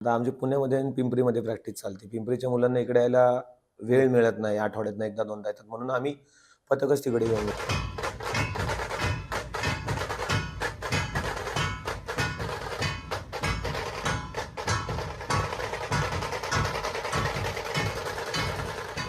आता आमची पुण्यामध्ये आणि पिंपरीमध्ये प्रॅक्टिस चालते. पिंपरीच्या मुलांना इकडे यायला वेळ मिळत नाही आठवड्यातनं एकदा दोनदा येतात. म्हणून आम्ही पथकच तिकडे घेऊन येतो.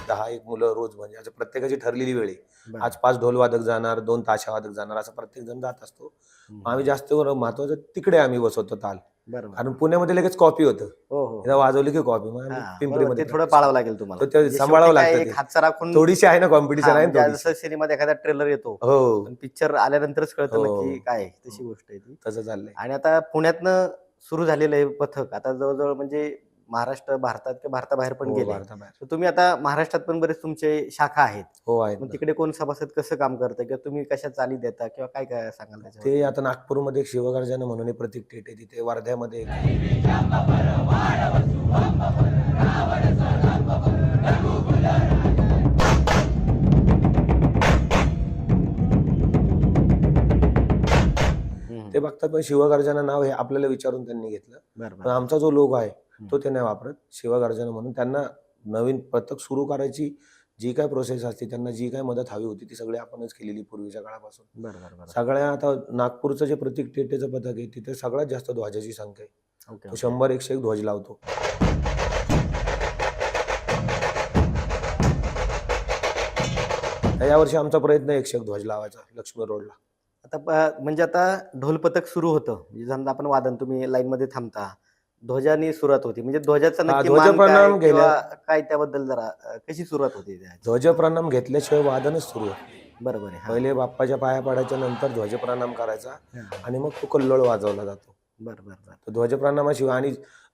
दहा एक मुलं रोज म्हणजे असं प्रत्येकाची ठरलेली वेळ आहे. आज पाच ढोल वादक जाणार दोन ताशा वादक जाणार असं प्रत्येक जण जात असतो. आम्ही जास्त करून महत्वाचं तिकडे आम्ही बसवतो ताल. बरोबर कारण पुण्यामध्ये लगेच कॉपी होतं हो हो वाजवली की कॉपी मग हा, बरोबर. पिंपरीमध्ये ते थोडं पाळावं लागेल तुम्हाला तर ते म्हणजे सांभाळावं शेवटी काय लागतं एक ते. हातचा राखून थोडीशी आहे ना कॉम्पिटिशन हा, आहे म्हणजे जसं सिनेमात एखादा ट्रेलर येतो. हो पण पिक्चर आल्यानंतरच कळतं हो. नक्की काय आहे. तशी गोष्ट आहे ती तसं चाललंय आणि आता पुण्यातनं सुरू झालेलं हे पथक आता जवळजवळ म्हणजे महाराष्ट्र भारतात किंवा भारताबाहेर पण हो, गेले भारताबाहेर. तर तुम्ही आता महाराष्ट्रात पण बरेच तुमचे शाखा आहेत हो आहेत मग ना. तिकडे कोण सभासद कसं काम करतं किंवा तुम्ही कशा चाली देता किंवा काय काय सांगाल त्याच्यावर ते आता नागपूरमध्ये एक शिवगर्जना म्हणून एक प्रतीक टेट आहे तिथे वर्ध्यामध्ये एक हम्म. ते बघतात पण शिवगर्जना नाव हे आपल्याला विचारून त्यांनी घेतलं बरं पण बरं आमचा जो लोगो आहे तो ते नाही वापरत शिवगर्जना म्हणून त्यांना नवीन पथक सुरू करायची जी काय प्रोसेस असते त्यांना जी काय मदत हवी होती ती सगळी आपणच केलेली पूर्वीच्या काळापासून. सगळ्या आता नागपूरचं जे प्रतीक टेटेचं पथक आहे तिथे सगळ्यात जास्त ध्वजाची संख्या आहे. तो. शंभर एकशे एक ध्वज लावतो. यावर्षी आमचा प्रयत्न एकशे एक ध्वज लावायचा लक्ष्मी रोडला. आता म्हणजे आता ढोल पथक सुरू होतं. म्हणजे समजा आपण वादन तुम्ही लाईन मध्ये थांबता. ध्वजानी सुरुवात होती म्हणजे ध्वजाचं हा, नक्की मान ध्वजप्रणाम काय किंवा काय त्याबद्दल जरा अं, कशी सुरुवात होती त्याची? ध्वजप्रणाम घेतल्याशिवाय वादनच सुरू आहे बरोबर आहे हा. पहिले बाप्पाच्या पाया पडायच्या नंतर ध्वजप्रणाम करायचा हा. आणि मग तो कल्लोळ वाजवला जातो बरं बरं बरं तर ध्वजप्रणामाशिवाय आणि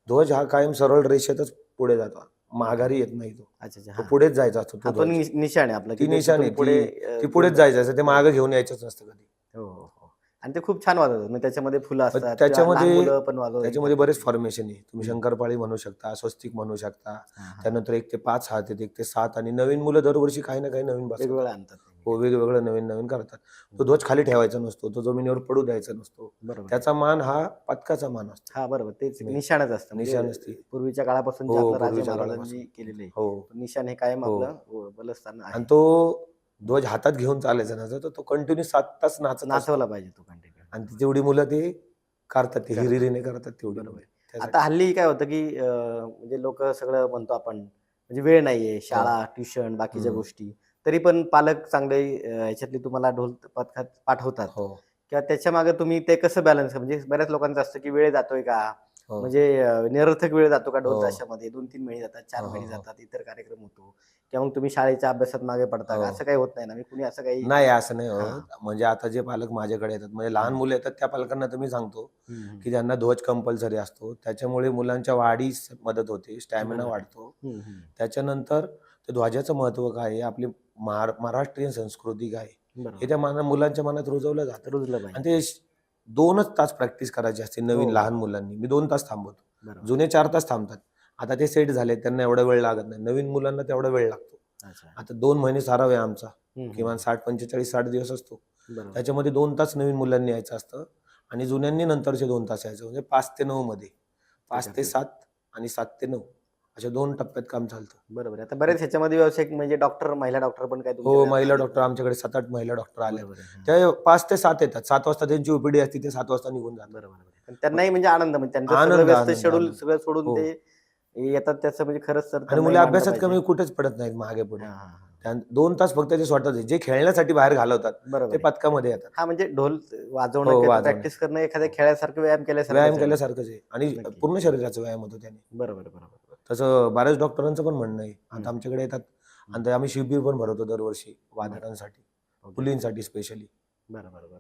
ध्वज हा कायम सरळ रेषेतच पुढे जातो माघारी येत नाही तो अच्छा अच्छा तो हा. पुढेच जायचा असतो तो हा, तो ध्वज. नि- निशाण आहे आपला ती निशाण आहे, त्याच्यातून ती- अं, ती पुढेच जायचं असतं ते मागं घेऊन यायचंच नसतं कधी हो हो आणि ते खूप छान वाजवतात. म्हणजे त्याच्यामध्ये फुलं असतात त्याच्यामध्ये- लहान मुलं पण वाजवतात. त्याच्यामध्ये बरेच फॉर्मेशन आहे. तुम्ही. शंकरपाळी म्हणू शकता स्वस्तिक म्हणू शकता. हा. त्यानंतर एक ते पाच हात आहेत एक ते सात आणि नवीन मुलं दरवर्षी काही ना काही नवीन बसतात. वेगवेगळं आणतात. हो वेगवेगळं नवीन नवीन करतात. तो ध्वज खाली ठेवायचा नसतो तो जमिनीवर पडू द्यायचा नसतो. बरोबर. त्याचा मान हा पथकाचा मान असतो. हा बरोबर. तेच नाही. निशाणच असतं. म्हणजे निशाण असते. पूर्वीच्या काळापासून जे हो, आपलं राजा पूर्वीच्या महाराजांनी केलेलं आहे हो. निशाण हे कायम हो. आपलं हो, बलस्थान आहे. आणि तो ध्वज हातात घेऊन चालायचा नसतो तर तो कंटिन्यू सात तास असतो. नाचवला पाहिजे तो कंटिन्यू आणि जेवढी मुलं ते करतात ते. हिरिरीने करतात तेवढी बरोबर. आता हल्ली काय होतं की म्हणजे लोक सगळं म्हणतो आपण म्हणजे वेळ नाहीये शाळा ट्युशन बाकीच्या. गोष्टी तरी पण पालक चांगले ह्याच्यातली तुम्हाला ढोल पथकात पाठवतात हो किंवा त्याच्यामागे तुम्ही ते कसं बॅलन्स म्हणजे बऱ्याच लोकांचं असतं की वेळ जातोय का. म्हणजे अं, निरर्थक वेळ जातो का ढोल हो. ताशामध्ये दोन तीन महिने जातात चार हो, हो, महिने हो. जातात इतर कार्यक्रम होतो किंवा मग तुम्ही शाळेच्या अभ्यासात मागे पडता का हो. असं काही होत नाही ना मी कुणी असं काही नाही असं नाही हा. होत म्हणजे आता जे पालक माझ्याकडे येतात म्हणजे लहान. मुलं येतात त्या पालकांना मी सांगतो की त्यांना ध्वज कंपल्सरी असतो त्याच्यामुळे मुलांच्या वाढीस मदत होते स्टॅमिना. वाढतो. त्याच्यानंतर ते ध्वजाचं महत्त्व काय आहे आपली महार महाराष्ट्रीयन संस्कृती काय. हे त्या मुलांच्या मनात रुजवलं जातं रुजलं आणि ते दोनच तास प्रॅक्टिस करायची असते नवीन हो. लहान मुलांनी. मी दोन तास थांबवतो. बरोबर. जुने चार तास थांबतात. आता ते सेट झाले त्यांना एवढा वेळ लागत नाही. नवीन मुलांना तेवढा वेळ लागतो. अच्छा. आता दोन महिने साराव आहे आमचा. हम्म, किमान साठ पंचेचाळीस साठ दिवस असतो. बरोबर. त्याच्यामध्ये दोन तास नवीन मुलांनी यायचं असतं आणि जुन्यांनी नंतरचे दोन तास यायचं. म्हणजे पाच ते नऊ मध्ये. पाच ते. सात आणि सात ते नऊ. अशा दोन टप्प्यात काम चालतं बरोबर आहे. आता बरेच ह्याच्यामध्ये व्यावसायिक म्हणजे डॉक्टर महिला डॉक्टर पण काय हो तुमच्याकडे महिला? डॉक्टर आमच्याकडे सात आठ महिला डॉक्टर आले बरोबर आहे. हा. ते पाच ते सात येतात सात वाजता त्यांची ओपीडी असते ते सात वाजता निघून जातात बरोबर. पण त्यांनाही म्हणजे आनंद म्हणजे त्यांचं आनंद, सगळं व्यस्त आनंद, शेड्यूल आनंद. सगळं सोडून हो. ते येतात त्याचं म्हणजे खरंच तर आणि त्यांनाही मुले मानलं अभ्यासात पाहिजे. कमी कुठेच पडत नाहीत मागे पुढे हा, हा, हा. त्या- दोन तास फक्त ते स्वतःच जे खेळण्यासाठी बाहेर घालवतात बरोबर ते आहे. पथकामध्ये येतात हा म्हणजे ढोल वाजवणं हो, वाजवणं. प्रॅक्टिस करणं एखाद्या खेळासारखं व्यायाम केल्यासारखं व्यायाम. केल्यासारखंच आहे आणि नक्की. पूर्ण शरीराचा व्यायाम होतो त्याने बरोबर बरोबर. तसं बऱ्याच डॉक्टरांचं पण म्हणणं आहे. आता आमच्याकडे येतात. आणि आम्ही शिबिर पण भरवतो दरवर्षी वादकांसाठी ओके. मुलींसाठी स्पेशली बरोबर बरोबर